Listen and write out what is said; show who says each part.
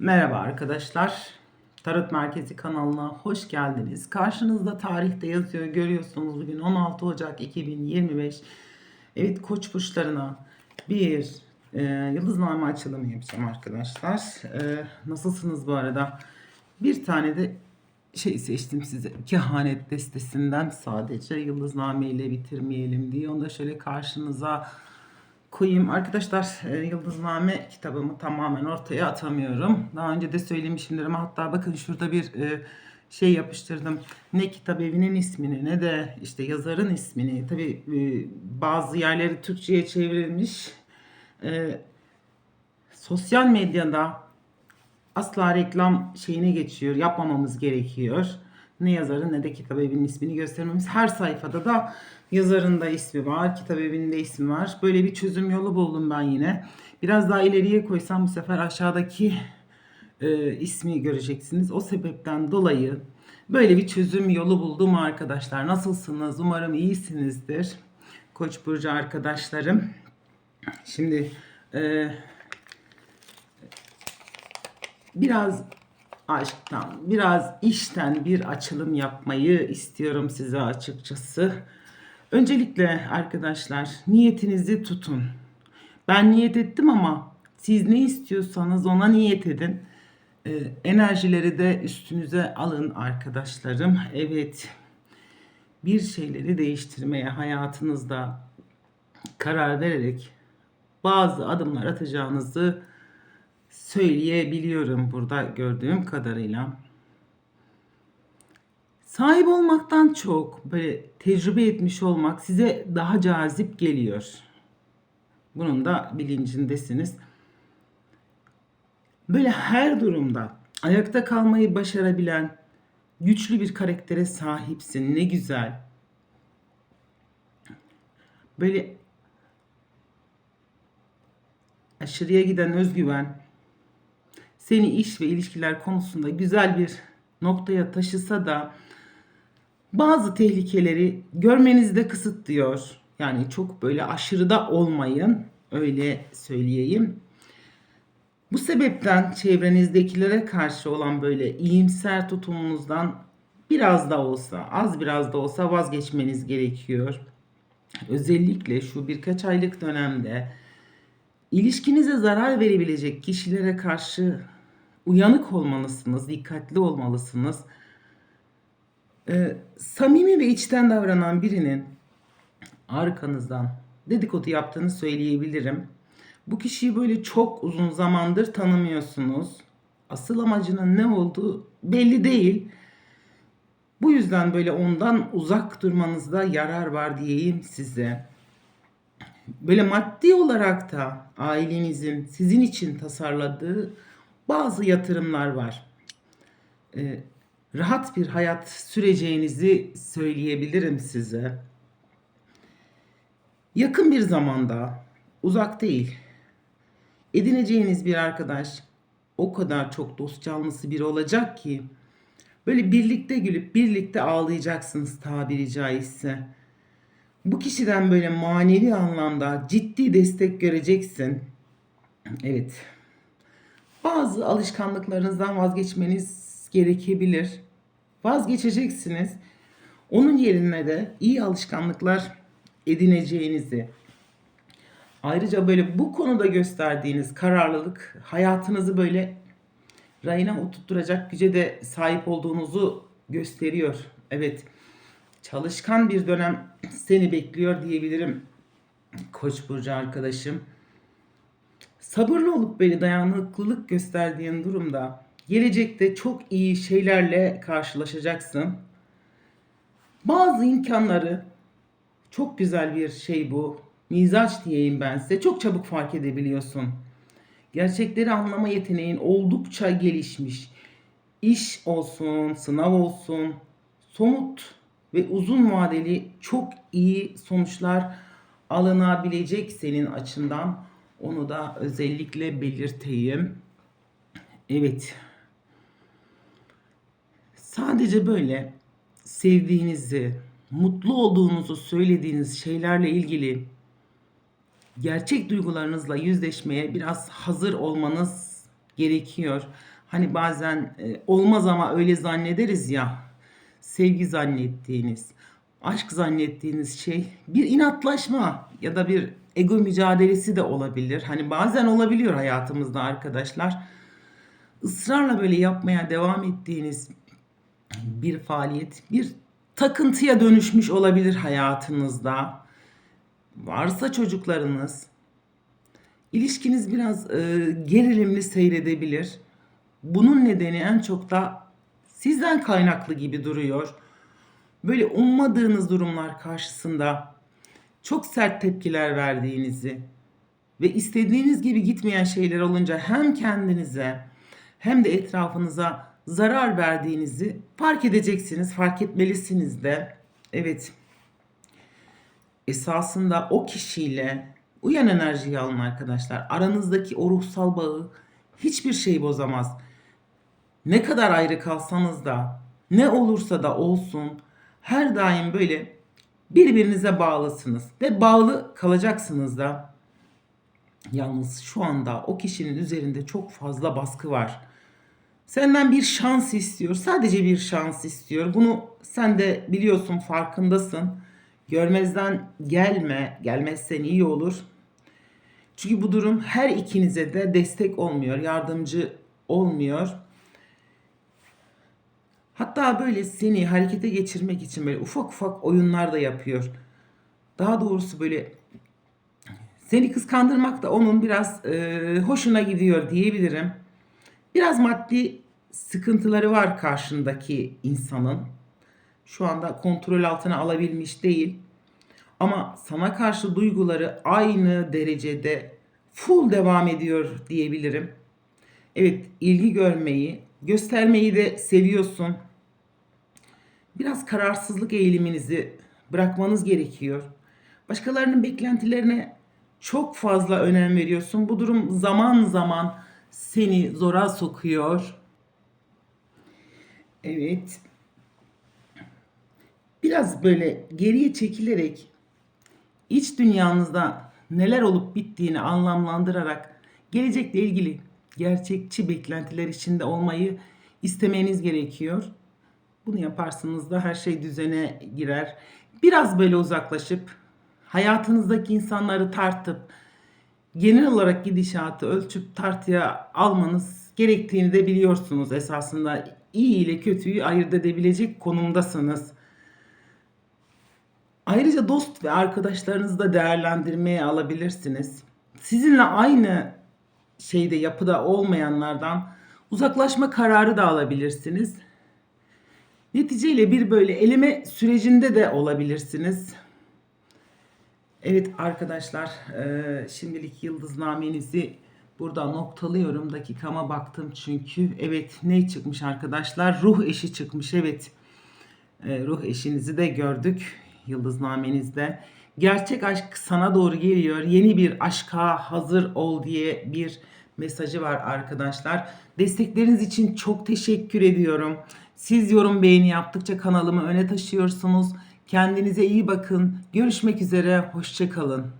Speaker 1: Merhaba arkadaşlar. Tarot Merkezi kanalına hoş geldiniz. Karşınızda tarihte yazıyor görüyorsunuz bugün 16 Ocak 2025. Evet koç burçlarına bir e, yıldızname açılımı yapacağım arkadaşlar. E, nasılsınız bu arada? Bir tane de şey seçtim size. Kehanet destesinden sadece yıldızname ile bitirmeyelim diye. Onu da şöyle karşınıza koyayım. Arkadaşlar e, Yıldızname kitabımı tamamen ortaya atamıyorum. Daha önce de söylemişimdir ama hatta bakın şurada bir e, şey yapıştırdım. Ne kitap evinin ismini ne de işte yazarın ismini. Tabi bazı yerleri Türkçe'ye çevrilmiş. E, sosyal medyada asla reklam şeyine geçiyor. Yapmamamız gerekiyor. Ne yazarın ne de kitap evinin ismini göstermemiz. Her sayfada da yazarın da ismi var, kitap evinin ismi var. Böyle bir çözüm yolu buldum ben yine. Biraz daha ileriye koysam bu sefer aşağıdaki e, ismi göreceksiniz. O sebepten dolayı böyle bir çözüm yolu buldum arkadaşlar. Nasılsınız? Umarım iyisinizdir. Koç burcu arkadaşlarım. Şimdi e, biraz aşktan, biraz işten bir açılım yapmayı istiyorum size açıkçası. Öncelikle arkadaşlar niyetinizi tutun. Ben niyet ettim ama siz ne istiyorsanız ona niyet edin. Ee, enerjileri de üstünüze alın arkadaşlarım. Evet bir şeyleri değiştirmeye hayatınızda karar vererek bazı adımlar atacağınızı söyleyebiliyorum burada gördüğüm kadarıyla. Sahip olmaktan çok böyle tecrübe etmiş olmak size daha cazip geliyor. Bunun da bilincindesiniz. Böyle her durumda ayakta kalmayı başarabilen güçlü bir karaktere sahipsin. Ne güzel. Böyle aşırıya giden özgüven seni iş ve ilişkiler konusunda güzel bir noktaya taşısa da bazı tehlikeleri görmenizde kısıtlıyor. Yani çok böyle aşırıda olmayın. Öyle söyleyeyim. Bu sebepten çevrenizdekilere karşı olan böyle iyimser tutumunuzdan biraz da olsa, az biraz da olsa vazgeçmeniz gerekiyor. Özellikle şu birkaç aylık dönemde ilişkinize zarar verebilecek kişilere karşı uyanık olmalısınız, dikkatli olmalısınız. Ee, samimi ve içten davranan birinin arkanızdan dedikodu yaptığını söyleyebilirim. Bu kişiyi böyle çok uzun zamandır tanımıyorsunuz. Asıl amacının ne olduğu belli değil. Bu yüzden böyle ondan uzak durmanızda yarar var diyeyim size. Böyle maddi olarak da ailenizin sizin için tasarladığı bazı yatırımlar var. Ee, rahat bir hayat süreceğinizi söyleyebilirim size. Yakın bir zamanda, uzak değil, edineceğiniz bir arkadaş o kadar çok dost canlısı biri olacak ki böyle birlikte gülüp birlikte ağlayacaksınız tabiri caizse. Bu kişiden böyle manevi anlamda ciddi destek göreceksin. Evet. Bazı alışkanlıklarınızdan vazgeçmeniz gerekebilir. Vazgeçeceksiniz. Onun yerine de iyi alışkanlıklar edineceğinizi, ayrıca böyle bu konuda gösterdiğiniz kararlılık hayatınızı böyle rayına oturtturacak güce de sahip olduğunuzu gösteriyor. Evet, çalışkan bir dönem seni bekliyor diyebilirim Koç burcu arkadaşım. Sabırlı olup böyle dayanıklılık gösterdiğin durumda gelecekte çok iyi şeylerle karşılaşacaksın. Bazı imkanları çok güzel bir şey bu. Mizaç diyeyim ben size. Çok çabuk fark edebiliyorsun. Gerçekleri anlama yeteneğin oldukça gelişmiş. İş olsun, sınav olsun, somut ve uzun vadeli çok iyi sonuçlar alınabilecek senin açından. Onu da özellikle belirteyim. Evet. Sadece böyle sevdiğinizi, mutlu olduğunuzu söylediğiniz şeylerle ilgili gerçek duygularınızla yüzleşmeye biraz hazır olmanız gerekiyor. Hani bazen e, olmaz ama öyle zannederiz ya. Sevgi zannettiğiniz, aşk zannettiğiniz şey bir inatlaşma ya da bir ego mücadelesi de olabilir. Hani bazen olabiliyor hayatımızda arkadaşlar. Israrla böyle yapmaya devam ettiğiniz bir faaliyet, bir takıntıya dönüşmüş olabilir hayatınızda. Varsa çocuklarınız, ilişkiniz biraz e, gerilimli seyredebilir. Bunun nedeni en çok da sizden kaynaklı gibi duruyor. Böyle ummadığınız durumlar karşısında çok sert tepkiler verdiğinizi ve istediğiniz gibi gitmeyen şeyler olunca hem kendinize hem de etrafınıza zarar verdiğinizi fark edeceksiniz, fark etmelisiniz de. Evet. Esasında o kişiyle uyan enerjiyi alın arkadaşlar. Aranızdaki o ruhsal bağı hiçbir şey bozamaz. Ne kadar ayrı kalsanız da ne olursa da olsun her daim böyle birbirinize bağlısınız ve bağlı kalacaksınız da. Yalnız şu anda o kişinin üzerinde çok fazla baskı var. Senden bir şans istiyor. Sadece bir şans istiyor. Bunu sen de biliyorsun, farkındasın. Görmezden gelme. Gelmezsen iyi olur. Çünkü bu durum her ikinize de destek olmuyor, yardımcı olmuyor. Hatta böyle seni harekete geçirmek için böyle ufak ufak oyunlar da yapıyor. Daha doğrusu böyle seni kıskandırmak da onun biraz e, hoşuna gidiyor diyebilirim. Biraz maddi sıkıntıları var karşındaki insanın. Şu anda kontrol altına alabilmiş değil. Ama sana karşı duyguları aynı derecede full devam ediyor diyebilirim. Evet, ilgi görmeyi, göstermeyi de seviyorsun. Biraz kararsızlık eğiliminizi bırakmanız gerekiyor. Başkalarının beklentilerine çok fazla önem veriyorsun. Bu durum zaman zaman seni zora sokuyor. Evet. Biraz böyle geriye çekilerek iç dünyanızda neler olup bittiğini anlamlandırarak gelecekle ilgili gerçekçi beklentiler içinde olmayı istemeniz gerekiyor. Bunu yaparsınız da her şey düzene girer. Biraz böyle uzaklaşıp hayatınızdaki insanları tartıp genel olarak gidişatı ölçüp tartıya almanız gerektiğini de biliyorsunuz esasında iyi ile kötüyü ayırt edebilecek konumdasınız. Ayrıca dost ve arkadaşlarınızı da değerlendirmeye alabilirsiniz. Sizinle aynı şeyde yapıda olmayanlardan uzaklaşma kararı da alabilirsiniz. Neticeyle bir böyle eleme sürecinde de olabilirsiniz. Evet arkadaşlar e, şimdilik yıldıznamenizi burada noktalıyorum. Dakikama baktım çünkü. Evet ne çıkmış arkadaşlar? Ruh eşi çıkmış evet. E, ruh eşinizi de gördük yıldıznamenizde. Gerçek aşk sana doğru geliyor. Yeni bir aşka hazır ol diye bir mesajı var arkadaşlar. Destekleriniz için çok teşekkür ediyorum. Siz yorum beğeni yaptıkça kanalımı öne taşıyorsunuz. Kendinize iyi bakın. Görüşmek üzere. Hoşçakalın.